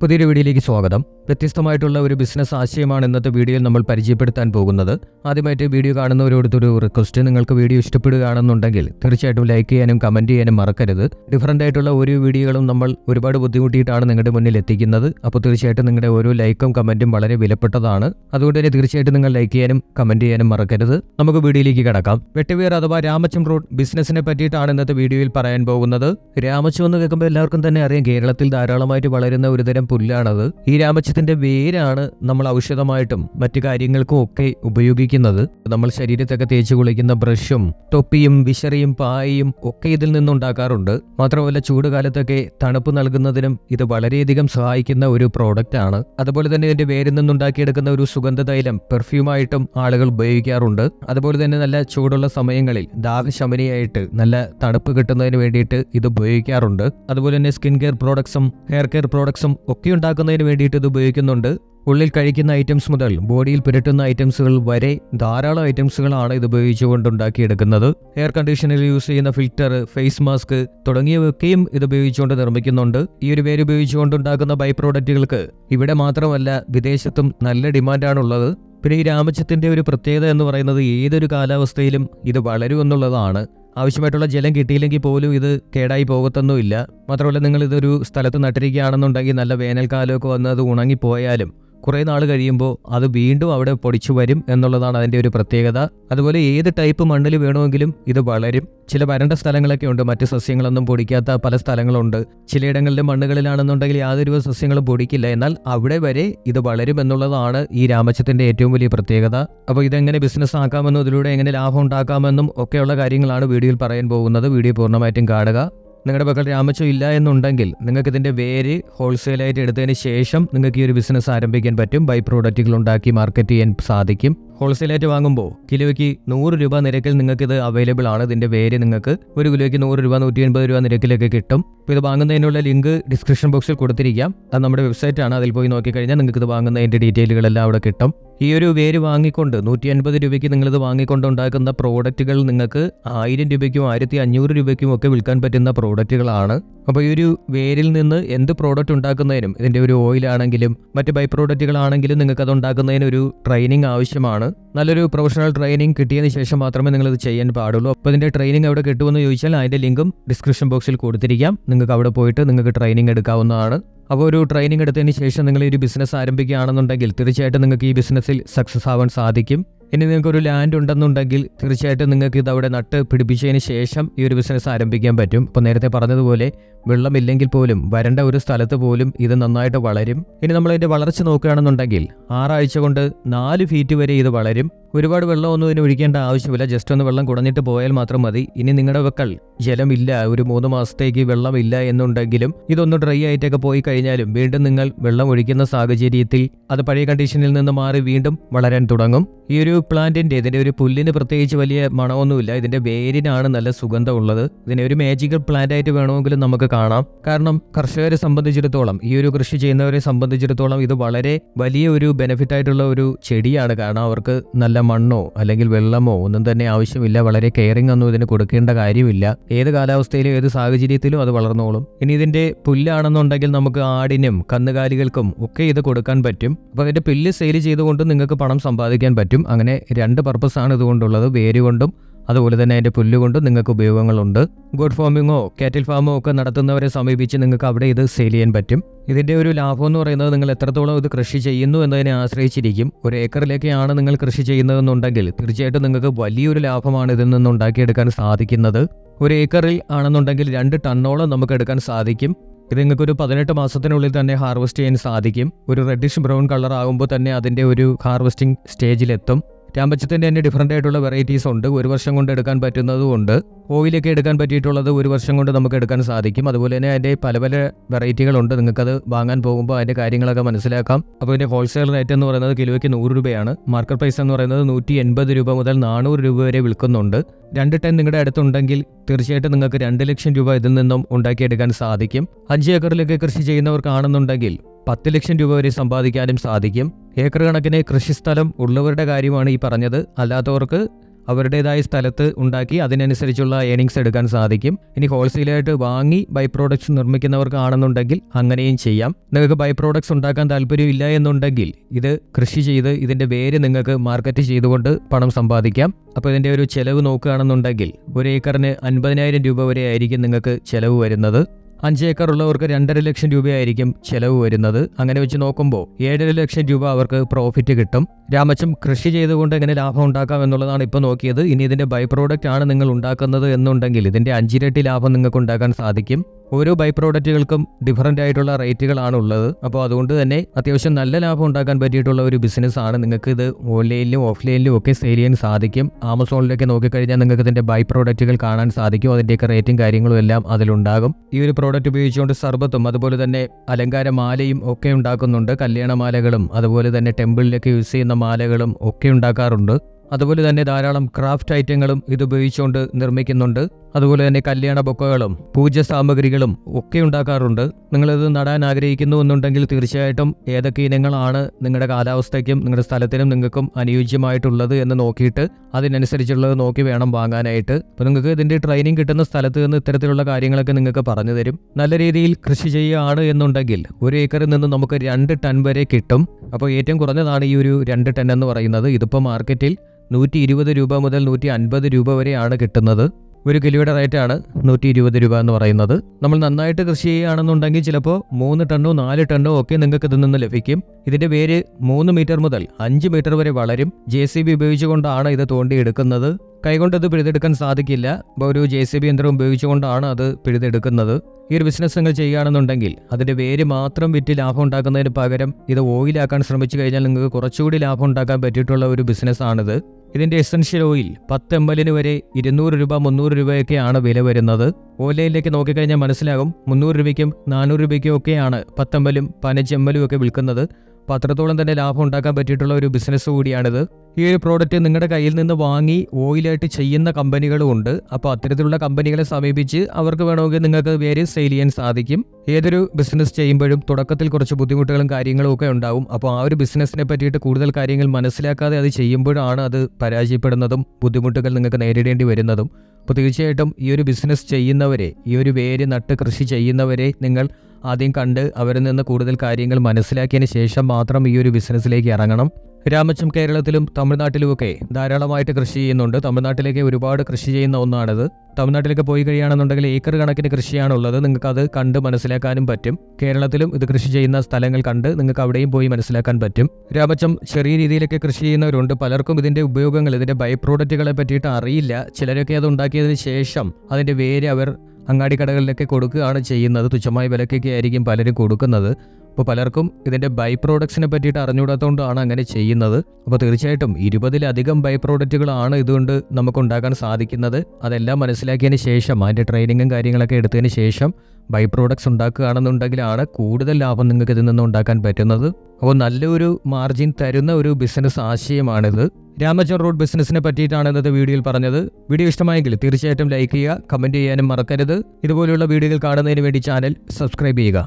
പുതിയൊരു വീഡിയോയിലേക്ക് സ്വാഗതം. വ്യത്യസ്തമായിട്ടുള്ള ഒരു ബിസിനസ് ആശയമാണ് ഇന്നത്തെ വീഡിയോയിൽ നമ്മൾ പരിചയപ്പെടുത്താൻ പോകുന്നത്. ആദ്യമായിട്ട് വീഡിയോ കാണുന്നവരോടൊരു റിക്വസ്റ്റ് നിങ്ങൾക്ക് വീഡിയോ ഇഷ്ടപ്പെടുകയാണെന്നുണ്ടെങ്കിൽ തീർച്ചയായിട്ടും ലൈക്ക് ചെയ്യാനും കമന്റ് ചെയ്യാനും മറക്കരുത്. ഡിഫറന്റ് ആയിട്ടുള്ള ഓരോ വീഡിയോകളും നമ്മൾ ഒരുപാട് ബുദ്ധിമുട്ടിയിട്ടാണ് നിങ്ങളുടെ മുന്നിൽ എത്തിക്കുന്നത്. അപ്പോൾ തീർച്ചയായിട്ടും നിങ്ങളുടെ ഓരോ ലൈക്കും കമന്റും വളരെ വിലപ്പെട്ടതാണ്. അതുകൊണ്ട് തന്നെ തീർച്ചയായിട്ടും നിങ്ങൾ ലൈക്ക് ചെയ്യാനും കമന്റ് ചെയ്യാനും മറക്കരുത്. നമുക്ക് വീഡിയോയിലേക്ക് കിടക്കാം. വെട്ടിവേർ അഥവാ രാമച്ചം റോഡ് ബിസിനസ്സിനെ പറ്റിയിട്ടാണ് ഇന്നത്തെ വീഡിയോയിൽ പറയാൻ പോകുന്നത്. രാമച്ചം എന്ന് കേൾക്കുമ്പോൾ എല്ലാവർക്കും തന്നെ അറിയാം കേരളത്തിൽ ധാരാളമായിട്ട് വളരുന്ന ഒരുതരം പുല്ലാണത്. ഈ രാമച്ചത്തിന്റെ വേരാണ് നമ്മൾ ഔഷധമായിട്ടും മറ്റു കാര്യങ്ങൾക്കും ഒക്കെ ഉപയോഗിക്കുന്നത്. നമ്മൾ ശരീരത്തൊക്കെ തേച്ച് കുളിക്കുന്ന ബ്രഷും തൊപ്പിയും വിശറിയും പായയും ഒക്കെ ഇതിൽ നിന്നുണ്ടാക്കാറുണ്ട്. മാത്രമല്ല ചൂടുകാലത്തൊക്കെ തണുപ്പ് നൽകുന്നതിനും ഇത് വളരെയധികം സഹായിക്കുന്ന ഒരു പ്രോഡക്റ്റ് ആണ്. അതുപോലെ തന്നെ ഇതിന്റെ വേരിൽ നിന്നുണ്ടാക്കിയെടുക്കുന്ന ഒരു സുഗന്ധ തൈലം പെർഫ്യൂമായിട്ടും ആളുകൾ ഉപയോഗിക്കാറുണ്ട്. അതുപോലെ തന്നെ നല്ല ചൂടുള്ള സമയങ്ങളിൽ ദാഹശമനിയായിട്ട് നല്ല തണുപ്പ് കിട്ടുന്നതിന് വേണ്ടിയിട്ട് ഇത് ഉപയോഗിക്കാറുണ്ട്. അതുപോലെ തന്നെ സ്കിൻ കെയർ പ്രോഡക്ട്സും ഹെയർ കെയർ പ്രോഡക്ട്സും ഒക്കെ ഉണ്ടാക്കുന്നതിന് വേണ്ടിയിട്ട് ഇത് ഉപയോഗിക്കുന്നുണ്ട്. ഉള്ളിൽ കഴിക്കുന്ന ഐറ്റംസ് മുതൽ ബോഡിയിൽ പുരട്ടുന്ന ഐറ്റംസുകൾ വരെ ധാരാളം ഐറ്റംസുകളാണ് ഇത് ഉപയോഗിച്ചുകൊണ്ട് ഉണ്ടാക്കിയെടുക്കുന്നത്. എയർ കണ്ടീഷനിൽ യൂസ് ചെയ്യുന്ന ഫിൽറ്റർ ഫേസ് മാസ്ക് തുടങ്ങിയവയൊക്കെയും ഇത് ഉപയോഗിച്ചുകൊണ്ട് നിർമ്മിക്കുന്നുണ്ട്. ഈ ഒരു പേര് ഉപയോഗിച്ചുകൊണ്ട് ഉണ്ടാക്കുന്ന ബൈ പ്രോഡക്റ്റുകൾക്ക് ഇവിടെ മാത്രമല്ല വിദേശത്തും നല്ല ഡിമാൻഡാണുള്ളത്. പിന്നെ ഈ രാമച്ചത്തിന്റെ ഒരു പ്രത്യേകത എന്ന് പറയുന്നത് ഏതൊരു കാലാവസ്ഥയിലും ഇത് വളരുമെന്നുള്ളതാണ്. ആവശ്യമായിട്ടുള്ള ജലം കിട്ടിയില്ലെങ്കിൽ പോലും ഇത് കേടായി പോകത്തൊന്നുമില്ല മാത്രമല്ല നിങ്ങൾ ഇതൊരു സ്ഥലത്ത് നട്ടിരിക്കുകയാണെന്നുണ്ടെങ്കിൽ നല്ല വേനൽക്കാലമൊക്കെ വന്ന് അത് ഉണങ്ങിപ്പോയാലും കുറേ നാൾ കഴിയുമ്പോൾ അത് വീണ്ടും അവിടെ പൊടിച്ചു വരും എന്നുള്ളതാണ് അതിന്റെ ഒരു പ്രത്യേകത. അതുപോലെ ഏത് ടൈപ്പ് മണ്ണിൽ വേണമെങ്കിലും ഇത് വളരും. ചില വരണ്ട സ്ഥലങ്ങളൊക്കെ ഉണ്ട്. മറ്റ് സസ്യങ്ങളൊന്നും പൊടിക്കാത്ത പല സ്ഥലങ്ങളുണ്ട്. ചിലയിടങ്ങളിലെ മണ്ണുകളിലാണെന്നുണ്ടെങ്കിൽ യാതൊരു സസ്യങ്ങളും പൊടിക്കില്ല. എന്നാൽ അവിടെ വരെ ഇത് വളരും എന്നുള്ളതാണ് ഈ രാമച്ചത്തിന്റെ ഏറ്റവും വലിയ പ്രത്യേകത. അപ്പോൾ ഇതെങ്ങനെ ബിസിനസ് ആക്കാമെന്നും ഇതിലൂടെ എങ്ങനെ ലാഭം ഉണ്ടാക്കാമെന്നും ഒക്കെയുള്ള കാര്യങ്ങളാണ് വീഡിയോയിൽ പറയാൻ പോകുന്നത്. വീഡിയോ പൂർണമായിട്ടും കാണുക. നിങ്ങളുടെ പക്കൽ രാമച്ചം ഇല്ല എന്നുണ്ടെങ്കിൽ നിങ്ങൾക്ക് ഇതിന്റെ വേര് ഹോൾസെയിലായിട്ട് എടുത്തതിന് ശേഷം നിങ്ങൾക്ക് ഈ ഒരു ബിസിനസ് ആരംഭിക്കാൻ പറ്റും. ബൈ പ്രോഡക്റ്റുകൾ ഉണ്ടാക്കി മാർക്കറ്റ് ചെയ്യാൻ സാധിക്കും. ഹോൾസെയിലായിട്ട് വാങ്ങുമ്പോൾ കിലോയ്ക്ക് നൂറ് രൂപ നിരക്കിൽ നിങ്ങൾക്ക് ഇത് അവൈലബിൾ ആണ്. ഇതിന്റെ വേര് നിങ്ങൾക്ക് ഒരു കിലോയ്ക്ക് നൂറ് രൂപ നൂറ്റി എൺപത് രൂപ നിരക്കിലൊക്കെ കിട്ടും. അപ്പോൾ ഇത് വാങ്ങുന്നതിനുള്ള ലിങ്ക് ഡിസ്ക്രിപ്ഷൻ ബോക്സിൽ കൊടുത്തിരിക്കാം. അത് നമ്മുടെ വെബ്സൈറ്റ് ആണ്. അതിൽ പോയി നോക്കിക്കഴിഞ്ഞാൽ നിങ്ങൾക്ക് ഇത് വാങ്ങുന്നതിന്റെ ഡീറ്റെയിലുകളെല്ലാം അവിടെ കിട്ടും. ഈ ഒരു വേര് വാങ്ങിക്കൊണ്ട് നൂറ്റി അൻപത് രൂപയ്ക്ക് നിങ്ങളിത് വാങ്ങിക്കൊണ്ട് ഉണ്ടാക്കുന്ന പ്രോഡക്റ്റുകൾ നിങ്ങൾക്ക് ആയിരം രൂപയ്ക്കും ആയിരത്തി അഞ്ഞൂറ് രൂപയ്ക്കും ഒക്കെ വിൽക്കാൻ പറ്റുന്ന പ്രോഡക്റ്റുകളാണ് അപ്പോൾ ഈ ഒരു വേരിൽ നിന്ന് എന്ത് പ്രോഡക്റ്റ് ഉണ്ടാക്കുന്നതിനും ഇതിന്റെ ഒരു ഓയിലാണെങ്കിലും മറ്റ് ബൈ പ്രോഡക്റ്റുകളാണെങ്കിലും നിങ്ങൾക്ക് അത് ഉണ്ടാക്കുന്നതിന് ഒരു ട്രെയിനിങ് ആവശ്യമാണ്. നല്ലൊരു പ്രൊഫഷണൽ ട്രെയിനിങ് കിട്ടിയതിന് ശേഷം മാത്രമേ നിങ്ങൾ ഇത് ചെയ്യാൻ പാടുള്ളൂ. അപ്പോൾ ഇതിന്റെ ട്രെയിനിങ് എവിടെ കിട്ടുമെന്ന് ചോദിച്ചാൽ അതിന്റെ ലിങ്കും ഡിസ്ക്രിപ്ഷൻ ബോക്സിൽ കൊടുത്തിരിക്കാം. നിങ്ങൾക്ക് അവിടെ പോയിട്ട് നിങ്ങൾക്ക് ട്രെയിനിങ് എടുക്കാവുന്നതാണ്. അപ്പോൾ ഒരു ട്രെയിനിങ് എടുത്തതിന് ശേഷം നിങ്ങൾ ഈ ഒരു ബിസിനസ് ആരംഭിക്കുകയാണെന്നുണ്ടെങ്കിൽ തീർച്ചയായിട്ടും നിങ്ങൾക്ക് ഈ ബിസിനസ്സിൽ സക്സസ് ആവാൻ സാധിക്കും. ഇനി നിങ്ങൾക്ക് ഒരു ലാൻഡ് ഉണ്ടെന്നുണ്ടെങ്കിൽ തീർച്ചയായിട്ടും നിങ്ങൾക്ക് ഇത് അവിടെ നട്ട് പിടിപ്പിച്ചതിന് ശേഷം ഈ ഒരു ബിസിനസ് ആരംഭിക്കാൻ പറ്റും. ഇപ്പോൾ നേരത്തെ പറഞ്ഞതുപോലെ വെള്ളമില്ലെങ്കിൽ പോലും വരണ്ട ഒരു സ്ഥലത്ത് പോലും ഇത് നന്നായിട്ട് വളരും. ഇനി നമ്മൾ ഇതിന്റെ വളർച്ച നോക്കുകയാണെന്നുണ്ടെങ്കിൽ ആറാഴ്ച കൊണ്ട് നാല് ഫീറ്റ് വരെ ഇത് വളരും. ഒരുപാട് വെള്ളമൊന്നും ഇതിന് ഒഴിക്കേണ്ട ആവശ്യമില്ല. ജസ്റ്റ് ഒന്ന് വെള്ളം കുടഞ്ഞിട്ട് പോയാൽ മാത്രം മതി. ഇനി നിങ്ങളുടെ വെക്കൽ ജലമില്ല. ഒരു മൂന്ന് മാസത്തേക്ക് വെള്ളമില്ല എന്നുണ്ടെങ്കിലും ഇതൊന്ന് ഡ്രൈ ആയിട്ടൊക്കെ പോയി കഴിഞ്ഞാലും വീണ്ടും നിങ്ങൾ വെള്ളം ഒഴിക്കുന്ന സാഹചര്യത്തിൽ അത് പഴയ കണ്ടീഷനിൽ നിന്ന് മാറി വീണ്ടും വളരാൻ തുടങ്ങും. ഈ ഒരു പ്ലാന്റിന്റെ ഇതിന്റെ ഒരു പുല്ലിന് പ്രത്യേകിച്ച് വലിയ മണമൊന്നുമില്ല. ഇതിന്റെ വേരിനാണ് നല്ല സുഗന്ധമുള്ളത്. ഇതിനെ ഒരു മാജിക്കൽ പ്ലാന്റ് ആയിട്ട് വേണമെങ്കിലും നമുക്ക് കാണാം. കാരണം കർഷകരെ സംബന്ധിച്ചിടത്തോളം ഈ ഒരു കൃഷി ചെയ്യുന്നവരെ സംബന്ധിച്ചിടത്തോളം ഇത് വളരെ വലിയ ഒരു ബെനിഫിറ്റ് ആയിട്ടുള്ള ഒരു ചെടിയാണ്. കാരണം അവർക്ക് നല്ല മണ്ണോ അല്ലെങ്കിൽ വെള്ളമോ ഒന്നും തന്നെ ആവശ്യമില്ല. വളരെ കെയറിംഗ് ഒന്നും ഇതിന് കൊടുക്കേണ്ട കാര്യമില്ല. ഏത് കാലാവസ്ഥയിലും ഏത് സാഹചര്യത്തിലും അത് വളർന്നോളും. ഇനി ഇതിന്റെ പുല്ലാണെന്നുണ്ടെങ്കിൽ നമുക്ക് ആടിനും കന്നുകാലികൾക്കും ഒക്കെ ഇത് കൊടുക്കാൻ പറ്റും. അപ്പോൾ അതിന്റെ പുല്ല് സെയിൽ ചെയ്തുകൊണ്ട് നിങ്ങൾക്ക് പണം സമ്പാദിക്കാൻ പറ്റും. അങ്ങനെ രണ്ട് പർപ്പസാണ് ഇതുകൊണ്ടുള്ളത്. വേരുകൊണ്ടും അതുപോലെ തന്നെ അതിന്റെ പുല്ലുകൊണ്ടും നിങ്ങൾക്ക് ഉപയോഗങ്ങളുണ്ട്. ഗുഡ് ഫാമിങ്ങോ കാറ്റിൽ ഫാമോ ഒക്കെ നടത്തുന്നവരെ സമീപിച്ച് നിങ്ങൾക്ക് അവിടെ ഇത് സെയിൽ ചെയ്യാൻ പറ്റും. ഇതിന്റെ ഒരു ലാഭം എന്ന് പറയുന്നത് നിങ്ങൾ എത്രത്തോളം ഇത് കൃഷി ചെയ്യുന്നു എന്നതിനെ ആശ്രയിച്ചിരിക്കും. ഒരു ഏക്കറിലേക്കാണ് നിങ്ങൾ കൃഷി ചെയ്യുന്നതെന്നുണ്ടെങ്കിൽ തീർച്ചയായിട്ടും നിങ്ങൾക്ക് വലിയൊരു ലാഭമാണ് ഇതിൽ നിന്ന് ഉണ്ടാക്കിയെടുക്കാൻ സാധിക്കുന്നത്. ഒരു ഏക്കറിൽ ആണെന്നുണ്ടെങ്കിൽ രണ്ട് ടണ്ണോളം നമുക്ക് എടുക്കാൻ സാധിക്കും. ഇത് നിങ്ങൾക്ക് ഒരു പതിനെട്ട് മാസത്തിനുള്ളിൽ തന്നെ ഹാർവെസ്റ്റ് ചെയ്യാൻ സാധിക്കും. ഒരു റെഡിഷ് ബ്രൗൺ കളർ ആകുമ്പോൾ തന്നെ അതിന്റെ ഒരു ഹാർവെസ്റ്റിംഗ് സ്റ്റേജിലെത്തും രാമ്പച്ചത്തിന്റെ തന്നെ ഡിഫറന്റ് ആയിട്ടുള്ള വെറൈറ്റീസ് ഉണ്ട്. ഒരു വർഷം കൊണ്ട് എടുക്കാൻ പറ്റുന്നതും ഉണ്ട്. ഓയിലൊക്കെ എടുക്കാൻ പറ്റിയിട്ടുള്ളത് ഒരു വർഷം കൊണ്ട് നമുക്ക് എടുക്കാൻ സാധിക്കും. അതുപോലെ തന്നെ അതിന്റെ പല പല വെറൈറ്റികളുണ്ട് നിങ്ങൾക്കത് വാങ്ങാൻ പോകുമ്പോൾ അതിന്റെ കാര്യങ്ങളൊക്കെ മനസ്സിലാക്കാം. അപ്പോൾ ഇതിന്റെ ഹോൾസെയിൽ റേറ്റ് എന്ന് പറയുന്നത് കിലോയ്ക്ക് നൂറ് രൂപയാണ്. മാർക്കറ്റ് പ്രൈസ് എന്ന് പറയുന്നത് നൂറ്റി രൂപ മുതൽ നാനൂറ് രൂപ വരെ വിൽക്കുന്നുണ്ട്. രണ്ട് ടൺ നിങ്ങളുടെ അടുത്തുണ്ടെങ്കിൽ തീർച്ചയായിട്ടും നിങ്ങൾക്ക് രണ്ട് ലക്ഷം രൂപ ഇതിൽ നിന്നും ഉണ്ടാക്കിയെടുക്കാൻ സാധിക്കും. അഞ്ച് ഏക്കറിലൊക്കെ കൃഷി ചെയ്യുന്നവർക്കാണെന്നുണ്ടെങ്കിൽ പത്ത് ലക്ഷം രൂപ വരെ സമ്പാദിക്കാനും സാധിക്കും. ഏക്കർ കണക്കിന് കൃഷിസ്ഥലം ഉള്ളവരുടെ കാര്യമാണ് ഈ പറഞ്ഞത്. അല്ലാത്തവർക്ക് അവരുടേതായ സ്ഥലത്ത് ഉണ്ടാക്കി അതിനനുസരിച്ചുള്ള ഏണിങ്സ് എടുക്കാൻ സാധിക്കും. ഇനി ഹോൾസെയിലായിട്ട് വാങ്ങി ബൈ പ്രോഡക്ട്സ് നിർമ്മിക്കുന്നവർക്കാണെന്നുണ്ടെങ്കിൽ അങ്ങനെയും ചെയ്യാം. നിങ്ങൾക്ക് ബൈ പ്രോഡക്ട്സ് ഉണ്ടാക്കാൻ താല്പര്യമില്ല എന്നുണ്ടെങ്കിൽ ഇത് കൃഷി ചെയ്ത് ഇതിന്റെ വേര് നിങ്ങൾക്ക് മാർക്കറ്റ് ചെയ്തുകൊണ്ട് പണം സമ്പാദിക്കാം. അപ്പോൾ ഇതിന്റെ ഒരു ചെലവ് നോക്കുകയാണെന്നുണ്ടെങ്കിൽ ഒരു ഏക്കറിന് അൻപതിനായിരം രൂപ വരെ ആയിരിക്കും നിങ്ങൾക്ക് ചെലവ് വരുന്നത്. അഞ്ച് ഏക്കർ ഉള്ളവർക്ക് രണ്ടര ലക്ഷം രൂപയായിരിക്കും ചെലവ് വരുന്നത്. അങ്ങനെ വെച്ച് നോക്കുമ്പോൾ ഏഴര ലക്ഷം രൂപ അവർക്ക് പ്രോഫിറ്റ് കിട്ടും. രാമച്ചം കൃഷി ചെയ്തുകൊണ്ട് എങ്ങനെ ലാഭം ഉണ്ടാക്കാം എന്നുള്ളതാണ് ഇപ്പോൾ നോക്കിയത്. ഇനി ഇതിന്റെ ബൈ പ്രോഡക്റ്റ് ആണ് നിങ്ങൾ ഉണ്ടാക്കുന്നത് എന്നുണ്ടെങ്കിൽ ഇതിന്റെ അഞ്ചിരട്ടി ലാഭം നിങ്ങൾക്ക് ഉണ്ടാക്കാൻ സാധിക്കും. ഓരോ ബൈ പ്രോഡക്റ്റുകൾക്കും ഡിഫറന്റ് ആയിട്ടുള്ള റേറ്റുകളാണ് ഉള്ളത് അപ്പോൾ അതുകൊണ്ട് തന്നെ അത്യാവശ്യം നല്ല ലാഭം ഉണ്ടാക്കാൻ പറ്റിയിട്ടുള്ള ഒരു ബിസിനസ് ആണ്. നിങ്ങൾക്ക് ഇത് ഓൺലൈനിലും ഓഫ്ലൈനിലും ഒക്കെ സെയിൽ ചെയ്യാൻ സാധിക്കും. ആമസോണിലൊക്കെ നോക്കിക്കഴിഞ്ഞാൽ നിങ്ങൾക്ക് ഇതിന്റെ ബൈ പ്രോഡക്റ്റുകൾ കാണാൻ സാധിക്കും. അതിന്റെയൊക്കെ റേറ്റും കാര്യങ്ങളും എല്ലാം അതിലുണ്ടാകും. ഈ ഒരു പ്രോഡക്റ്റ് ഉപയോഗിച്ചുകൊണ്ട് സർബത്തും അതുപോലെ തന്നെ അലങ്കാര മാലയും ഒക്കെ ഉണ്ടാക്കുന്നുണ്ട്. കല്യാണമാലകളും അതുപോലെ തന്നെ ടെമ്പിളിലൊക്കെ യൂസ് ചെയ്യുന്ന മാലകളും ഒക്കെ ഉണ്ടാക്കാറുണ്ട്. അതുപോലെ തന്നെ ധാരാളം ക്രാഫ്റ്റ് ഐറ്റങ്ങളും ഇത് ഉപയോഗിച്ചുകൊണ്ട് നിർമ്മിക്കുന്നുണ്ട്. അതുപോലെ തന്നെ കല്യാണ ബൊക്കകളും പൂജ സാമഗ്രികളും ഒക്കെ ഉണ്ടാക്കാറുണ്ട്. നിങ്ങളിത് നടാൻ ആഗ്രഹിക്കുന്നു എന്നുണ്ടെങ്കിൽ തീർച്ചയായിട്ടും ഏതൊക്കെ ഇനങ്ങളാണ് നിങ്ങളുടെ കാലാവസ്ഥയ്ക്കും നിങ്ങളുടെ സ്ഥലത്തിനും നിങ്ങൾക്കും അനുയോജ്യമായിട്ടുള്ളത് എന്ന് നോക്കിയിട്ട് അതിനനുസരിച്ചുള്ളത് നോക്കി വേണം വാങ്ങാനായിട്ട്. അപ്പോൾ നിങ്ങൾക്ക് ഇതിന്റെ ട്രെയിനിങ് കിട്ടുന്ന സ്ഥലത്ത് നിന്ന് ഇത്തരത്തിലുള്ള കാര്യങ്ങളൊക്കെ നിങ്ങൾക്ക് പറഞ്ഞു തരും. നല്ല രീതിയിൽ കൃഷി ചെയ്യുകയാണ് എന്നുണ്ടെങ്കിൽ ഒരു ഏക്കറിൽ നിന്ന് നമുക്ക് രണ്ട് ടൺ വരെ കിട്ടും. അപ്പോൾ ഏറ്റവും കുറഞ്ഞതാണ് ഈ ഒരു രണ്ട് ടൺ എന്ന് പറയുന്നത്. ഇതിപ്പോൾ മാർക്കറ്റിൽ നൂറ്റി ഇരുപത് രൂപ മുതൽ നൂറ്റി അൻപത് രൂപ വരെയാണ് കിട്ടുന്നത്. ഒരു കിലോയുടെ റേറ്റാണ് നൂറ്റി ഇരുപത് രൂപ എന്ന് പറയുന്നത്. നമ്മൾ നന്നായിട്ട് കൃഷി ചെയ്യുകയാണെന്നുണ്ടെങ്കിൽ ചിലപ്പോൾ മൂന്ന് ടണ്ണോ നാല് ടണ്ണോ ഒക്കെ നിങ്ങൾക്ക് ഇതിൽ നിന്ന് ലഭിക്കും. ഇതിന്റെ പേര് മൂന്ന് മീറ്റർ മുതൽ അഞ്ച് മീറ്റർ വരെ വളരും. ജെ സി ബി ഉപയോഗിച്ചുകൊണ്ടാണ് ഇത് തോണ്ടിയെടുക്കുന്നത്. കൈകൊണ്ട് ഇത് പിഴുതെടുക്കാൻ സാധിക്കില്ല. ഒരു ജെ സി ബി യന്ത്രം ഉപയോഗിച്ചുകൊണ്ടാണ് അത് പിഴുതെടുക്കുന്നത്. ഈ ഒരു ബിസിനസ് നിങ്ങൾ ചെയ്യുകയാണെന്നുണ്ടെങ്കിൽ അതിന്റെ വേര് മാത്രം വിറ്റ് ലാഭം ഉണ്ടാക്കുന്നതിന് പകരം ഇത് ഓയിലാക്കാൻ ശ്രമിച്ചു കഴിഞ്ഞാൽ നിങ്ങൾക്ക് കുറച്ചുകൂടി ലാഭം ഉണ്ടാക്കാൻ പറ്റിയിട്ടുള്ള ഒരു ബിസിനസ്സാണിത് ഇതിന്റെ എസൻഷ്യൽ ഓയിൽ പത്ത് എം എല്ലിന് വരെ ഇരുന്നൂറ് രൂപ മുന്നൂറ് രൂപയൊക്കെയാണ് വില വരുന്നത്. ഓലയിലേക്ക് നോക്കിക്കഴിഞ്ഞാൽ മനസ്സിലാകും മുന്നൂറ് രൂപയ്ക്കും നാനൂറ് രൂപയ്ക്കും ഒക്കെയാണ് പത്തെമ്പലും പതിനഞ്ച് എമ്മലും ഒക്കെ വിൽക്കുന്നത്. അപ്പോൾ അത്രത്തോളം തന്നെ ലാഭം ഉണ്ടാക്കാൻ പറ്റിയിട്ടുള്ള ഒരു ബിസിനസ് കൂടിയാണിത്. ഈ ഒരു പ്രോഡക്റ്റ് നിങ്ങളുടെ കയ്യിൽ നിന്ന് വാങ്ങി ഓയിലായിട്ട് ചെയ്യുന്ന കമ്പനികളും ഉണ്ട്. അപ്പോൾ അത്തരത്തിലുള്ള കമ്പനികളെ സമീപിച്ച് അവർക്ക് വേണമെങ്കിൽ നിങ്ങൾക്ക് വേറെ സെയിൽ ചെയ്യാൻ സാധിക്കും. ഏതൊരു ബിസിനസ് ചെയ്യുമ്പോഴും തുടക്കത്തിൽ കുറച്ച് ബുദ്ധിമുട്ടുകളും കാര്യങ്ങളും ഒക്കെ ഉണ്ടാവും. അപ്പോൾ ആ ഒരു ബിസിനസ്സിനെ പറ്റിയിട്ട് കൂടുതൽ കാര്യങ്ങൾ മനസ്സിലാക്കാതെ അത് ചെയ്യുമ്പോഴാണ് അത് പരാജയപ്പെടുന്നതും ബുദ്ധിമുട്ടുകൾ നിങ്ങൾക്ക് നേരിടേണ്ടി വരുന്നതും. അപ്പോൾ തീർച്ചയായിട്ടും ഈ ഒരു ബിസിനസ് ചെയ്യുന്നവരെ ഈ ഒരു വേര് നട്ട് കൃഷി ചെയ്യുന്നവരെ നിങ്ങൾ ആദ്യം കണ്ട് അവരിൽ നിന്ന് കൂടുതൽ കാര്യങ്ങൾ മനസ്സിലാക്കിയതിന് ശേഷം മാത്രം ഈ ഒരു ബിസിനസ്സിലേക്ക് ഇറങ്ങണം. രാമച്ചം കേരളത്തിലും തമിഴ്നാട്ടിലുമൊക്കെ ധാരാളമായിട്ട് കൃഷി ചെയ്യുന്നുണ്ട്. തമിഴ്നാട്ടിലേക്ക് ഒരുപാട് കൃഷി ചെയ്യുന്ന ഒന്നാണിത്. തമിഴ്നാട്ടിലേക്ക് പോയി കഴിയുകയാണെന്നുണ്ടെങ്കിൽ ഏക്കർ കണക്കിന് കൃഷിയാണുള്ളത്. നിങ്ങൾക്ക് അത് കണ്ട് മനസ്സിലാക്കാനും പറ്റും. കേരളത്തിലും ഇത് കൃഷി ചെയ്യുന്ന സ്ഥലങ്ങൾ കണ്ട് നിങ്ങൾക്ക് അവിടെയും പോയി മനസ്സിലാക്കാൻ പറ്റും. രാമച്ചം ചെറിയ രീതിയിലൊക്കെ കൃഷി ചെയ്യുന്നവരുണ്ട്. പലർക്കും ഇതിന്റെ ഉപയോഗങ്ങൾ ഇതിന്റെ ബൈ പ്രോഡക്റ്റുകളെ പറ്റിയിട്ട് അറിയില്ല. ചിലരൊക്കെ അത് ഉണ്ടാക്കിയതിന് ശേഷം അതിന്റെ വേര് അവർ അങ്ങാടിക്കടകളിലൊക്കെ കൊടുക്കുകയാണ് ചെയ്യുന്നത്. തുച്ഛമായ വിലക്കൊക്കെ ആയിരിക്കും പലരും കൊടുക്കുന്നത്. അപ്പോൾ പലർക്കും ഇതിന്റെ ബൈ പ്രോഡക്ട്സിനെ പറ്റിയിട്ട് അറിഞ്ഞുകൂടാത്തതുകൊണ്ടാണ് അങ്ങനെ ചെയ്യുന്നത്. അപ്പോൾ തീർച്ചയായിട്ടും ഇരുപതിലധികം ബൈ പ്രോഡക്റ്റുകളാണ് ഇതുകൊണ്ട് നമുക്ക് ഉണ്ടാക്കാൻ സാധിക്കുന്നത്. അതെല്ലാം മനസ്സിലാക്കിയതിന് ശേഷം അതിന്റെ ട്രെയിനിങ്ങും കാര്യങ്ങളൊക്കെ എടുത്തതിന് ശേഷം ബൈ പ്രോഡക്ട്സ് ഉണ്ടാക്കുകയാണെന്നുണ്ടെങ്കിലാണ് കൂടുതൽ ലാഭം നിങ്ങൾക്ക് ഇതിൽ നിന്ന് ഉണ്ടാക്കാൻ പറ്റുന്നത്. അപ്പോൾ നല്ലൊരു മാർജിൻ തരുന്ന ഒരു ബിസിനസ് ആശയമാണിത്. രാമചന്ദ്ര റോഡ് ബിസിനസ്സിനെ പറ്റിയിട്ടാണ് ഇന്നത്തെ വീഡിയോയിൽ പറഞ്ഞത്. വീഡിയോ ഇഷ്ടമായെങ്കിൽ തീർച്ചയായിട്ടും ലൈക്ക് ചെയ്യുക കമന്റ് ചെയ്യാനും മറക്കരുത്. ഇതുപോലുള്ള വീഡിയോകൾ കാണുന്നതിന് വേണ്ടി ചാനൽ സബ്സ്ക്രൈബ് ചെയ്യുക.